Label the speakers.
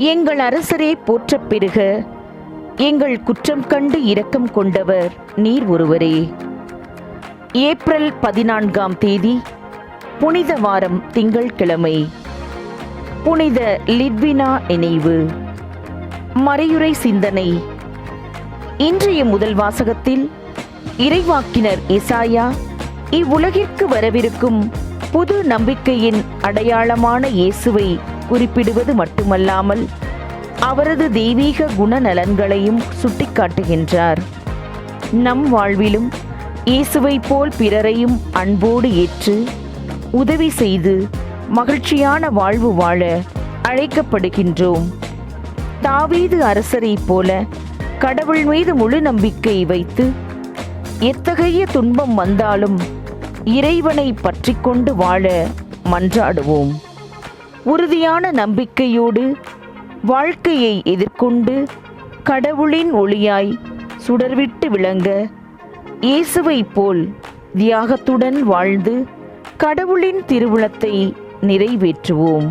Speaker 1: எங்கள் அரசரே போற்றப் பெறுக எங்கள் குற்றம் கண்டு இரக்கம் கொண்டவர் நீர் ஒருவரே. ஏப்ரல் பதினான்காம் தேதி புனித வாரம் திங்கள்கிழமை. புனித லிட்வினா நினைவு. மறையுறை சிந்தனை. இன்றைய முதல் வாசகத்தில் இறைவாக்கினர் இசாயா இவ்வுலகிற்கு வரவிருக்கும் புது நம்பிக்கையின் அடையாளமான இயேசுவை குறிப்பிடுவது மட்டுமல்லாமல் அவரது தெய்வீக குணநலன்களையும் சுட்டிக்காட்டுகின்றார். நம் வாழ்விலும் இயேசுவை போல் பிறரையும் அன்போடு ஏற்று உதவி செய்து மகிழ்ச்சியான வாழ்வு வாழ அழைக்கப்படுகின்றோம். தாவீது அரசரைப் போல கடவுள் மீது முழு நம்பிக்கை வைத்து எத்தகைய துன்பம் வந்தாலும் இறைவனை பற்றி கொண்டு வாழ மன்றாடுவோம். உறுதியான நம்பிக்கையோடு வாழ்க்கையை எதிர்கொண்டு கடவுளின் ஒளியாய் சுடர்விட்டு விளங்க இயேசுவைப் போல் தியாகத்துடன் வாழ்ந்து கடவுளின் திருவுளத்தை நிறைவேற்றுவோம்.